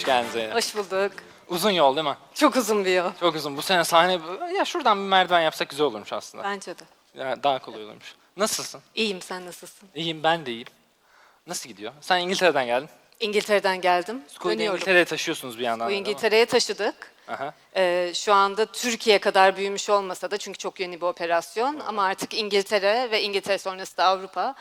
Hoş geldin Zeynep. Hoş bulduk. Uzun yol değil mi? Çok uzun bir yol. Çok uzun. Bu sene sahne... Ya şuradan bir merdiven yapsak güzel olurmuş aslında. Bence de. Ya daha kolay olurmuş. Nasılsın? İyiyim, sen nasılsın? İyiyim, ben de iyiyim. Nasıl gidiyor? Sen İngiltere'den geldin. İngiltere'den geldim. School'u Dönüyorum. İngiltere'ye taşıyorsunuz bir yandan. Bu değil mi? İngiltere'ye taşıdık. Aha. Ee, şu anda Türkiye kadar büyümüş olmasa da çünkü çok yeni bir operasyon ama artık İngiltere ve İngiltere sonrası da Avrupa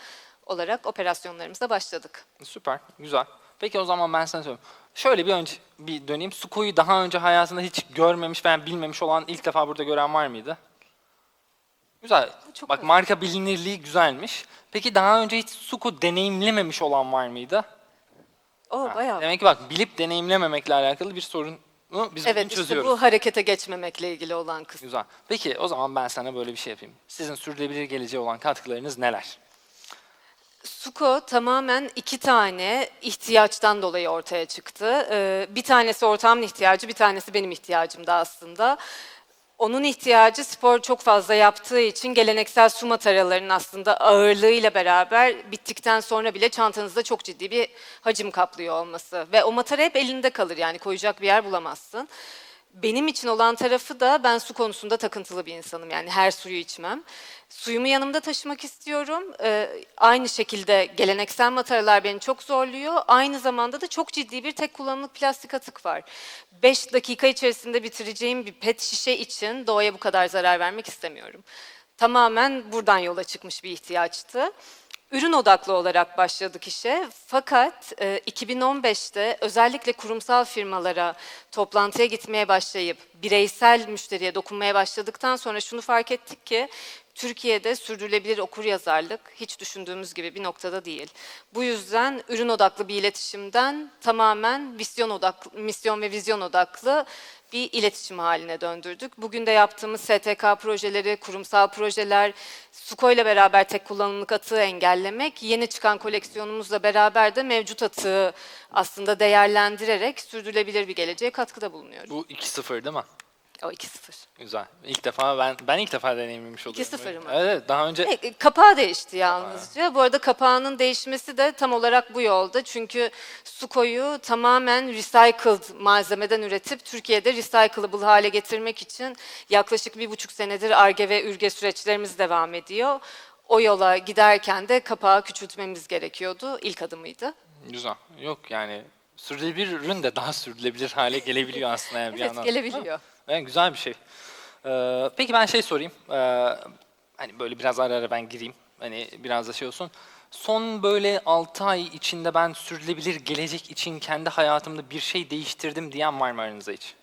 olarak operasyonlarımıza başladık. Süper, güzel. Peki o zaman ben sana söyleyeyim. Şöyle bir önce bir döneyim. Suko'yu daha önce hayatında hiç görmemiş veya bilmemiş olan ilk defa burada gören var mıydı? Güzel. Çok Bak az. marka bilinirliği güzelmiş. Peki daha önce hiç Suko deneyimlememiş olan var mıydı? O Ha, bayağı. Demek ki bak bilip deneyimlememekle alakalı bir sorunu biz Evet bugün işte çözüyoruz. bu harekete geçmemekle ilgili olan kısım. Güzel. Peki o zaman ben sana böyle bir şey yapayım. Sizin sürdürülebilir geleceğe olan katkılarınız neler? Suko tamamen iki tane ihtiyaçtan dolayı ortaya çıktı. Ee, bir tanesi ortağımın ihtiyacı, bir tanesi benim ihtiyacımdı aslında. Onun ihtiyacı spor çok fazla yaptığı için geleneksel su mataralarının aslında ağırlığıyla beraber bittikten sonra bile çantanızda çok ciddi bir hacim kaplıyor olması. Ve o matara hep elinde kalır yani koyacak bir yer bulamazsın. Benim için olan tarafı da ben su konusunda takıntılı bir insanım. Yani her suyu içmem. Suyumu yanımda taşımak istiyorum. Ee, aynı şekilde geleneksel mataralar beni çok zorluyor. Aynı zamanda da çok ciddi bir tek kullanımlık plastik atık var. 5 dakika içerisinde bitireceğim bir pet şişe için doğaya bu kadar zarar vermek istemiyorum. Tamamen buradan yola çıkmış bir ihtiyaçtı. Ürün odaklı olarak başladık işe. Fakat e, 2015'te özellikle kurumsal firmalara toplantıya gitmeye başlayıp bireysel müşteriye dokunmaya başladıktan sonra şunu fark ettik ki Türkiye'de sürdürülebilir okur yazarlık hiç düşündüğümüz gibi bir noktada değil. Bu yüzden ürün odaklı bir iletişimden tamamen misyon odaklı, misyon ve vizyon odaklı bir iletişim haline döndürdük. Bugün de yaptığımız STK projeleri, kurumsal projeler, SUKO ile beraber tek kullanımlık atığı engellemek, yeni çıkan koleksiyonumuzla beraber de mevcut atığı aslında değerlendirerek sürdürülebilir bir geleceğe katkıda bulunuyoruz. Bu 2-0 değil mi? O 2-0. Güzel. İlk defa ben ben ilk defa deneyimlemiş oluyorum. 2-0 mı? Evet, daha önce E, Kapağı değişti yalnızca. Bu arada kapağının değişmesi de tam olarak bu yolda. Çünkü Suko'yu tamamen recycled malzemeden üretip Türkiye'de recyclable hale getirmek için yaklaşık bir buçuk senedir ARGE ve ÜRGE süreçlerimiz devam ediyor. O yola giderken de kapağı küçültmemiz gerekiyordu. İlk adımıydı. güzel. Yok yani sürdürülebilir ürün de daha sürdürülebilir hale gelebiliyor aslında yani bir Evet yandan. gelebiliyor. Evet, güzel bir şey. Ee, peki ben şey sorayım. Ee, hani böyle biraz ara ara ben gireyim. Hani biraz da şey olsun. Son böyle 6 ay içinde ben sürdürülebilir gelecek için kendi hayatımda bir şey değiştirdim diyen var mı aranızda hiç?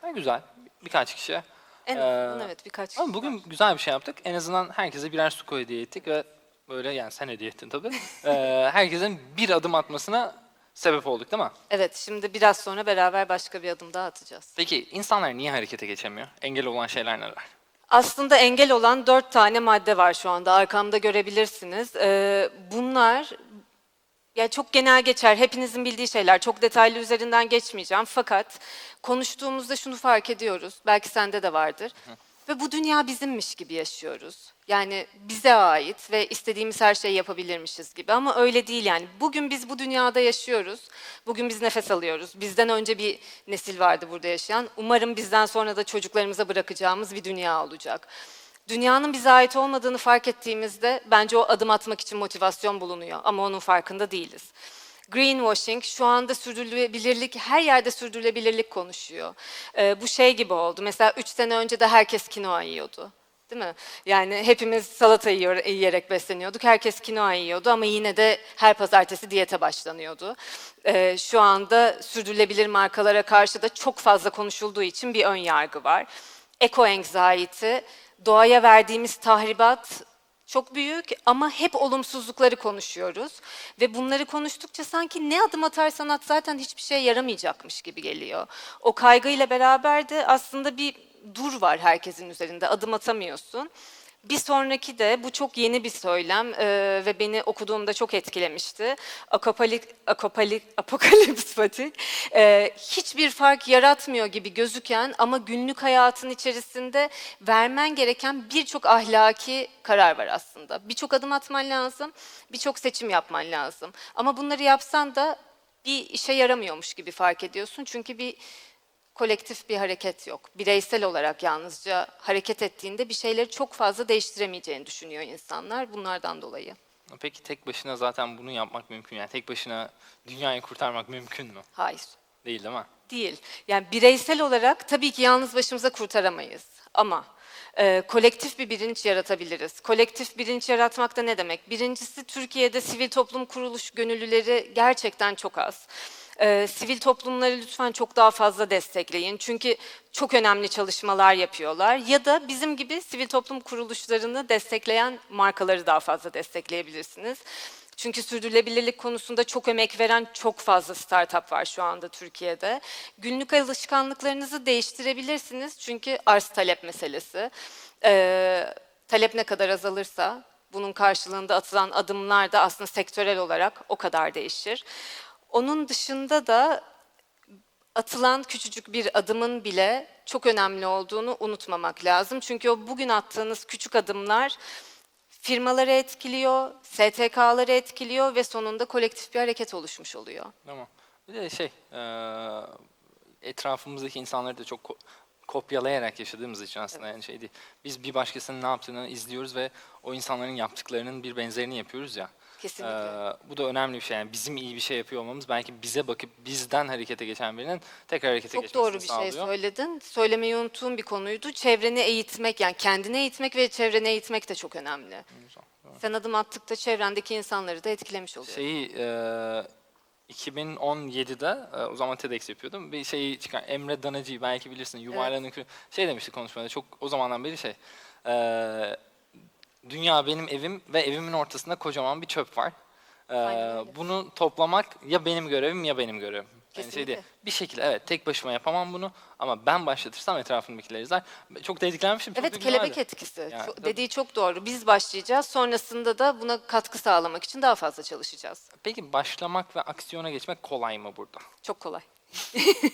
Ha, güzel. Birkaç kişi. En Ee, azından evet birkaç. Ama bugün güzel bir şey yaptık. En azından herkese birer su hediye ettik ve böyle yani sen hediye ettin tabii. Ee, herkesin bir adım atmasına sebep olduk değil mi? Evet şimdi biraz sonra beraber başka bir adım daha atacağız. Peki insanlar niye harekete geçemiyor? Engel olan şeyler neler? Aslında engel olan dört tane madde var şu anda. Arkamda görebilirsiniz. Ee, bunlar ya çok genel geçer. Hepinizin bildiği şeyler. Çok detaylı üzerinden geçmeyeceğim. Fakat konuştuğumuzda şunu fark ediyoruz. Belki sende de vardır. Ve bu dünya bizimmiş gibi yaşıyoruz. Yani bize ait ve istediğimiz her şeyi yapabilirmişiz gibi. Ama öyle değil yani. Bugün biz bu dünyada yaşıyoruz. Bugün biz nefes alıyoruz. Bizden önce bir nesil vardı burada yaşayan. Umarım bizden sonra da çocuklarımıza bırakacağımız bir dünya olacak. Dünyanın bize ait olmadığını fark ettiğimizde bence o adım atmak için motivasyon bulunuyor ama onun farkında değiliz. Greenwashing şu anda sürdürülebilirlik, her yerde sürdürülebilirlik konuşuyor. Ee, bu şey gibi oldu. Mesela üç sene önce de herkes kinoa yiyordu. Değil mi? Yani hepimiz salata yiyerek besleniyorduk. Herkes kinoa yiyordu ama yine de her pazartesi diyete başlanıyordu. Ee, şu anda sürdürülebilir markalara karşı da çok fazla konuşulduğu için bir ön yargı var. Eco anxiety, doğaya verdiğimiz tahribat çok büyük ama hep olumsuzlukları konuşuyoruz. Ve bunları konuştukça sanki ne adım atarsan at zaten hiçbir şey yaramayacakmış gibi geliyor. O kaygıyla beraber de aslında bir dur var herkesin üzerinde, adım atamıyorsun. Bir sonraki de bu çok yeni bir söylem eee, ve beni okuduğumda çok etkilemişti. Akopalik, akopalik, apokalips fatik. Eee, hiçbir fark yaratmıyor gibi gözüken ama günlük hayatın içerisinde vermen gereken birçok ahlaki karar var aslında. Birçok adım atman lazım, birçok seçim yapman lazım. Ama bunları yapsan da bir işe yaramıyormuş gibi fark ediyorsun. Çünkü bir kolektif bir hareket yok. Bireysel olarak yalnızca hareket ettiğinde bir şeyleri çok fazla değiştiremeyeceğini düşünüyor insanlar bunlardan dolayı. Peki tek başına zaten bunu yapmak mümkün. Yani tek başına dünyayı kurtarmak mümkün mü? Hayır. Değil değil mi? Değil. Yani bireysel olarak tabii ki yalnız başımıza kurtaramayız. Ama e, kolektif bir bilinç yaratabiliriz. Kolektif bilinç yaratmak da ne demek? Birincisi Türkiye'de sivil toplum kuruluş gönüllüleri gerçekten çok az. E, sivil toplumları lütfen çok daha fazla destekleyin. Çünkü çok önemli çalışmalar yapıyorlar. Ya da bizim gibi sivil toplum kuruluşlarını destekleyen markaları daha fazla destekleyebilirsiniz. Çünkü sürdürülebilirlik konusunda çok emek veren çok fazla startup var şu anda Türkiye'de. Günlük alışkanlıklarınızı değiştirebilirsiniz çünkü arz talep meselesi. Ee, talep ne kadar azalırsa bunun karşılığında atılan adımlar da aslında sektörel olarak o kadar değişir. Onun dışında da atılan küçücük bir adımın bile çok önemli olduğunu unutmamak lazım. Çünkü o bugün attığınız küçük adımlar firmaları etkiliyor, STK'ları etkiliyor ve sonunda kolektif bir hareket oluşmuş oluyor. Tamam. Bir de şey, eee, etrafımızdaki insanları da çok ko- kopyalayarak yaşadığımız için aslında yani şey değil. Biz bir başkasının ne yaptığını izliyoruz ve o insanların yaptıklarının bir benzerini yapıyoruz ya. Kesinlikle. Eee, bu da önemli bir şey. Yani bizim iyi bir şey yapıyor olmamız belki bize bakıp bizden harekete geçen birinin tekrar harekete Çok geçmesini doğru bir sağlıyor. şey söyledin. Söylemeyi unuttuğum bir konuydu. Çevreni eğitmek yani kendini eğitmek ve çevreni eğitmek de çok önemli. Sen adım attıkça çevrendeki insanları da etkilemiş oluyor. Şeyi eee 2017'de e, o zaman TEDx yapıyordum. Bir şeyi çıkar Emre Danacı'yı belki bilirsin. Yuvarlanın kürü- şey demişti konuşmada çok o zamandan beri şey. Dünya benim evim ve evimin ortasında kocaman bir çöp var. Aynen öyle. bunu toplamak ya benim görevim ya benim görevim. Yani şey değil. Kesinlikle. Bir şekilde evet tek başıma yapamam bunu ama ben başlatırsam etrafımdakiler izler. Çok da etkilenmişim. Çok da Evet güzeldi. kelebek etkisi. Yani Çok- tabii. dediği çok doğru. Biz başlayacağız. Sonrasında da buna katkı sağlamak için daha fazla çalışacağız. Peki başlamak ve aksiyona geçmek kolay mı burada? Çok kolay.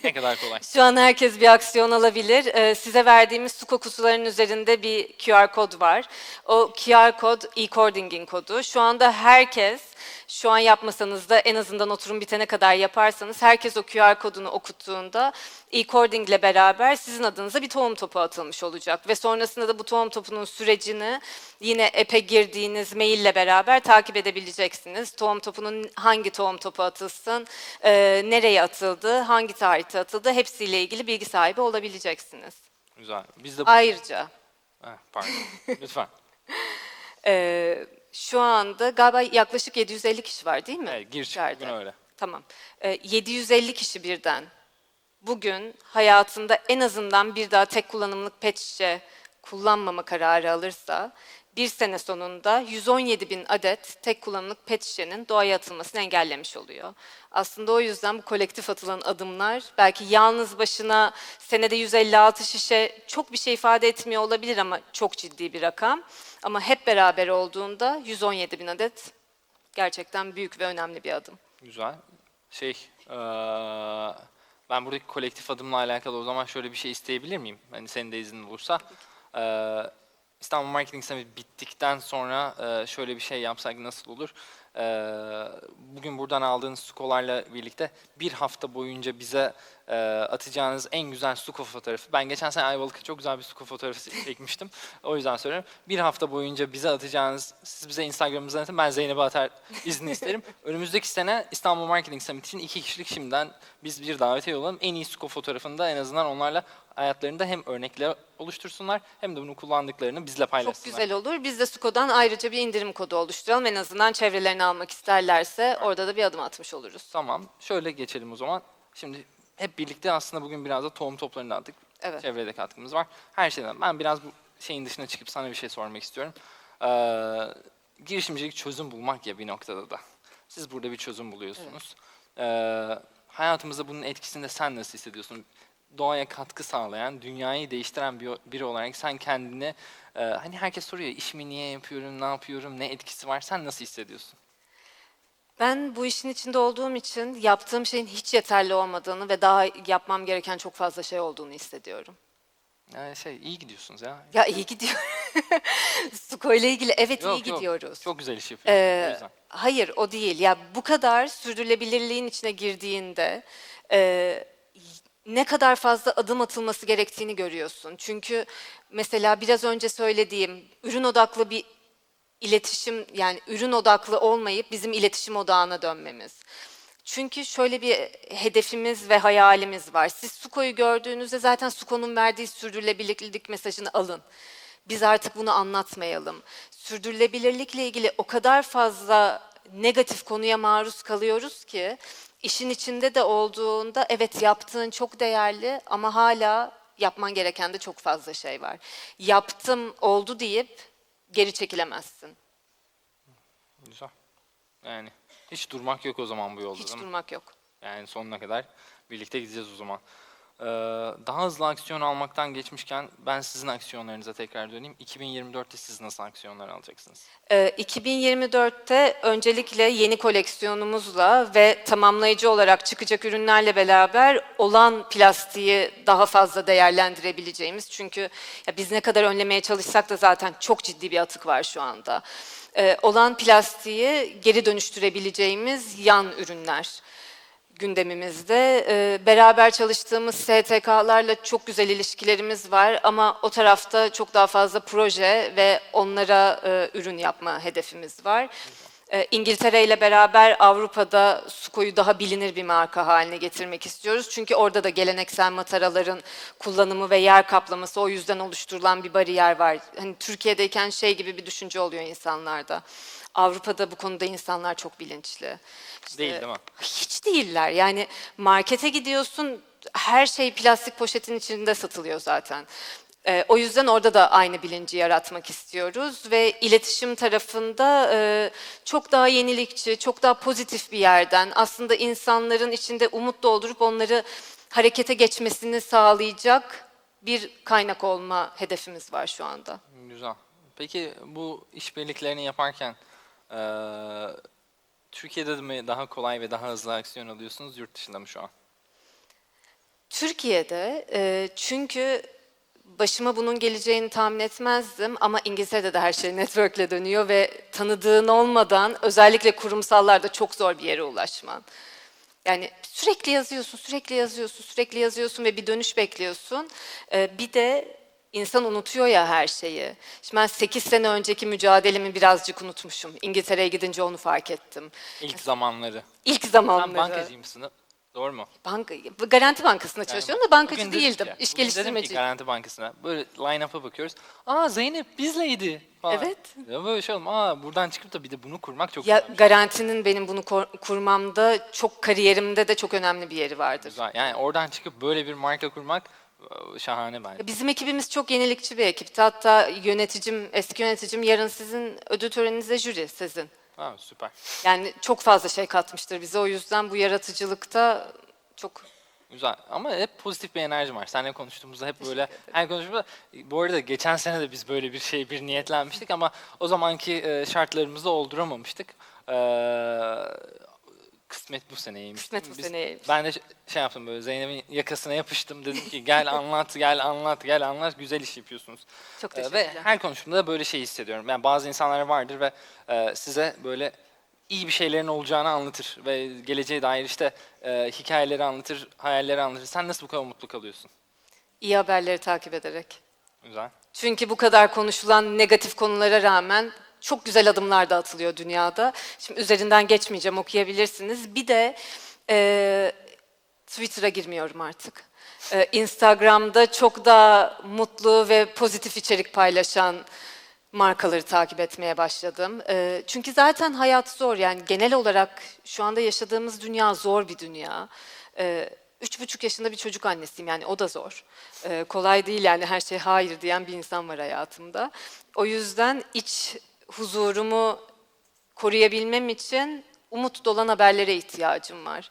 Ne kadar kolay? Şu an herkes bir aksiyon alabilir. Ee, size verdiğimiz su kutularının üzerinde bir QR kod var. O QR kod e-cording'in kodu. Şu anda herkes, şu an yapmasanız da en azından oturum bitene kadar yaparsanız herkes o QR kodunu okuttuğunda e-cording ile beraber sizin adınıza bir tohum topu atılmış olacak. Ve sonrasında da bu tohum topunun sürecini yine app'e girdiğiniz maille beraber takip edebileceksiniz. Tohum topunun hangi tohum topu atılsın, e, nereye atıldı, hangi tarihte atıldı hepsiyle ilgili bilgi sahibi olabileceksiniz. Güzel. Biz de Ayrıca Heh, pardon. Lütfen. e, şu anda galiba yaklaşık 750 kişi var değil mi? Evet, gir çık İçeride. bugün öyle. Tamam. E, 750 kişi birden bugün hayatında en azından bir daha tek kullanımlık pet şişe kullanmama kararı alırsa bir sene sonunda 117 bin adet tek kullanımlık pet şişenin doğaya atılmasını engellemiş oluyor. Aslında o yüzden bu kolektif atılan adımlar belki yalnız başına senede 156 şişe çok bir şey ifade etmiyor olabilir ama çok ciddi bir rakam. Ama hep beraber olduğunda 117 bin adet gerçekten büyük ve önemli bir adım. Güzel. Şey, ben buradaki kolektif adımla alakalı o zaman şöyle bir şey isteyebilir miyim? Hani senin de iznin olursa. Eee, İstanbul Marketing Summit bittikten sonra eee, şöyle bir şey yapsak nasıl olur? Eee, bugün buradan aldığınız sukolarla birlikte bir hafta boyunca bize eee, atacağınız en güzel suko fotoğrafı. Ben geçen sene Ayvalık'a çok güzel bir suko fotoğrafı çekmiştim. O yüzden söylüyorum. Bir hafta boyunca bize atacağınız, siz bize Instagram'ımızdan atın, ben Zeynep'e atar izni isterim. Önümüzdeki sene İstanbul Marketing Summit için iki kişilik şimdiden biz bir davetiye yollayalım. En iyi suko fotoğrafını da en azından onlarla hayatlarında hem örnekle oluştursunlar hem de bunu kullandıklarını bizle Çok paylaşsınlar. güzel olur. Biz de Suko'dan ayrıca bir indirim kodu oluşturalım. En azından çevrelerini almak isterlerse orada da bir adım atmış oluruz. Tamam. Şöyle geçelim o zaman. Şimdi hep birlikte aslında bugün biraz da tohum toplarını attık. Evet. Çevrede katkımız var. Her şeyden. Ben biraz bu şeyin dışına çıkıp sana bir şey sormak istiyorum. Ee, girişimcilik çözüm bulmak ya bir noktada da. Siz burada bir çözüm buluyorsunuz. Ee, hayatımızda bunun etkisini de sen nasıl hissediyorsun? Doğaya katkı sağlayan, dünyayı değiştiren bir, biri olarak sen kendini, e, hani herkes soruyor işimi niye yapıyorum, ne yapıyorum, ne etkisi var, sen nasıl hissediyorsun? Ben bu işin içinde olduğum için yaptığım şeyin hiç yeterli olmadığını ve daha yapmam gereken çok fazla şey olduğunu hissediyorum. Yani şey iyi gidiyorsunuz ya. Ya iyi gidiyor. Suko ile ilgili evet Yok, iyi yok. gidiyoruz. Çok güzel iş yapıyorsun. Ee, o hayır o değil. Ya bu kadar sürdürülebilirliğin içine girdiğinde e, ne kadar fazla adım atılması gerektiğini görüyorsun. Çünkü mesela biraz önce söylediğim ürün odaklı bir iletişim yani ürün odaklı olmayıp bizim iletişim odağına dönmemiz. Çünkü şöyle bir hedefimiz ve hayalimiz var. Siz Suko'yu gördüğünüzde zaten Suko'nun verdiği sürdürülebilirlik mesajını alın. Biz artık bunu anlatmayalım. Sürdürülebilirlikle ilgili o kadar fazla negatif konuya maruz kalıyoruz ki işin içinde de olduğunda evet yaptığın çok değerli ama hala yapman gereken de çok fazla şey var. Yaptım oldu deyip geri çekilemezsin. Güzel. Yani hiç durmak yok o zaman bu yolda Hiç değil mi? durmak yok. Yani sonuna kadar birlikte gideceğiz o zaman. Ee, daha hızlı aksiyon almaktan geçmişken ben sizin aksiyonlarınıza tekrar döneyim. 2024'te siz nasıl aksiyonlar alacaksınız? Ee, 2024'te öncelikle yeni koleksiyonumuzla ve tamamlayıcı olarak çıkacak ürünlerle beraber olan plastiği daha fazla değerlendirebileceğimiz. Çünkü ya biz ne kadar önlemeye çalışsak da zaten çok ciddi bir atık var şu anda. Ee, olan plastiği geri dönüştürebileceğimiz yan ürünler gündemimizde. Ee, beraber çalıştığımız STK'larla çok güzel ilişkilerimiz var ama o tarafta çok daha fazla proje ve onlara e, ürün yapma hedefimiz var. Ee, İngiltere ile beraber Avrupa'da Suko'yu daha bilinir bir marka haline getirmek istiyoruz. Çünkü orada da geleneksel mataraların kullanımı ve yer kaplaması o yüzden oluşturulan bir bariyer var. Hani Türkiye'deyken şey gibi bir düşünce oluyor insanlarda. Avrupa'da bu konuda insanlar çok bilinçli. İşte- Değil değil mi? hiç değiller. Yani markete gidiyorsun her şey plastik poşetin içinde satılıyor zaten. Ee, o yüzden orada da aynı bilinci yaratmak istiyoruz ve iletişim tarafında e, çok daha yenilikçi, çok daha pozitif bir yerden aslında insanların içinde umut doldurup onları harekete geçmesini sağlayacak bir kaynak olma hedefimiz var şu anda. Güzel. Peki bu işbirliklerini yaparken eee, Türkiye'de de mi daha kolay ve daha hızlı aksiyon alıyorsunuz yurt dışında mı şu an? Türkiye'de e, çünkü başıma bunun geleceğini tahmin etmezdim ama İngiltere'de de her şey network'le dönüyor ve tanıdığın olmadan özellikle kurumsallarda çok zor bir yere ulaşman. Yani sürekli yazıyorsun, sürekli yazıyorsun, sürekli yazıyorsun ve bir dönüş bekliyorsun. E, bir de insan unutuyor ya her şeyi. Şimdi ben 8 sene önceki mücadelemi birazcık unutmuşum. İngiltere'ye gidince onu fark ettim. İlk zamanları. İlk Sen zamanları. bankacıymışsın. Doğru mu? Banka, Garanti Bankası'nda çalışıyorum da bankacı Bugün değildim. ki- İş geliştirmeci. Garanti Bankası'na böyle line-up'a bakıyoruz. Aa Zeynep bizleydi falan. Evet. Ya böyle şey oldu. Aa buradan çıkıp da bir de bunu kurmak çok Ya güzel. garantinin benim bunu kurmamda çok kariyerimde de çok önemli bir yeri vardır. Güzel. Yani oradan çıkıp böyle bir marka kurmak şahane bence. Bizim ekibimiz çok yenilikçi bir ekipti. Hatta yöneticim, eski yöneticim yarın sizin ödül töreninizde jüri sizin. Ha, süper. Yani çok fazla şey katmıştır bize. O yüzden bu yaratıcılıkta çok Güzel ama hep pozitif bir enerji var. Seninle konuştuğumuzda hep böyle her konuşmada bu arada geçen sene de biz böyle bir şey bir niyetlenmiştik ama o zamanki e, şartlarımızı olduramamıştık. Ee, kısmet bu seneymiş. Kısmet bu Biz- seneymiş. Ben de ş- şey yaptım böyle Zeynep'in yakasına yapıştım dedim ki gel anlat gel anlat gel anlat güzel iş yapıyorsunuz. çok Ee, teşekkürler. ve her konuşmamda da böyle şey hissediyorum. Yani bazı insanlar vardır ve e, size böyle iyi bir şeylerin olacağını anlatır ve geleceğe dair işte e, hikayeleri anlatır, hayalleri anlatır. Sen nasıl bu kadar mutlu kalıyorsun? İyi haberleri takip ederek. Güzel. Çünkü bu kadar konuşulan negatif konulara rağmen çok güzel adımlar da atılıyor dünyada. Şimdi üzerinden geçmeyeceğim, okuyabilirsiniz. Bir de e, Twitter'a girmiyorum artık. E, Instagram'da çok daha mutlu ve pozitif içerik paylaşan markaları takip etmeye başladım. E, çünkü zaten hayat zor yani genel olarak şu anda yaşadığımız dünya zor bir dünya. E, Üç buçuk yaşında bir çocuk annesiyim yani o da zor. E, kolay değil yani her şey hayır diyen bir insan var hayatımda. O yüzden iç huzurumu koruyabilmem için umut dolan haberlere ihtiyacım var.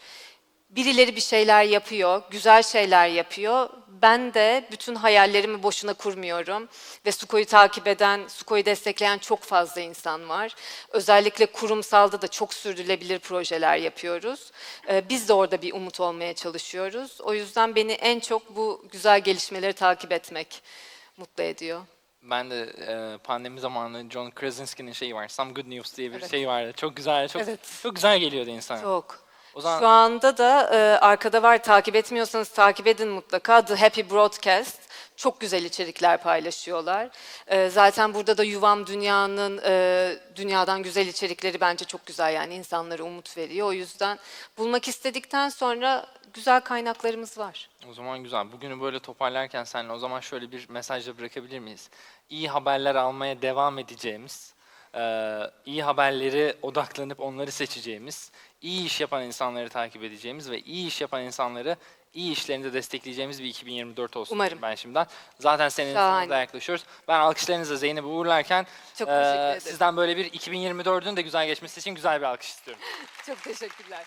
Birileri bir şeyler yapıyor, güzel şeyler yapıyor. Ben de bütün hayallerimi boşuna kurmuyorum. Ve Suko'yu takip eden, Suko'yu destekleyen çok fazla insan var. Özellikle kurumsalda da çok sürdürülebilir projeler yapıyoruz. Ee, Biz de orada bir umut olmaya çalışıyoruz. O yüzden beni en çok bu güzel gelişmeleri takip etmek mutlu ediyor. Ben de e, pandemi zamanı John Krasinski'nin şeyi var. Some Good News diye bir Evet. şey vardı. Çok güzel, çok Evet. çok güzel geliyordu insana. Çok. O zaman Şu anda da e, arkada var takip etmiyorsanız takip edin mutlaka. The Happy Broadcast. Çok güzel içerikler paylaşıyorlar. E, zaten burada da Yuvam Dünya'nın e, dünyadan güzel içerikleri bence çok güzel yani insanlara umut veriyor. O yüzden bulmak istedikten sonra güzel kaynaklarımız var. o zaman güzel. Bugünü böyle toparlarken seninle o zaman şöyle bir mesajla bırakabilir miyiz? İyi haberler almaya devam edeceğimiz, e, iyi haberleri odaklanıp onları seçeceğimiz, iyi iş yapan insanları takip edeceğimiz ve iyi iş yapan insanları iyi işlerinde destekleyeceğimiz bir 2024 olsun Umarım. ben şimdiden. Zaten senin Şahane. sonuna da yaklaşıyoruz. Ben alkışlarınızla Zeynep'i uğurlarken Çok e, sizden böyle bir 2024'ün de güzel geçmesi için güzel bir alkış istiyorum. Çok teşekkürler.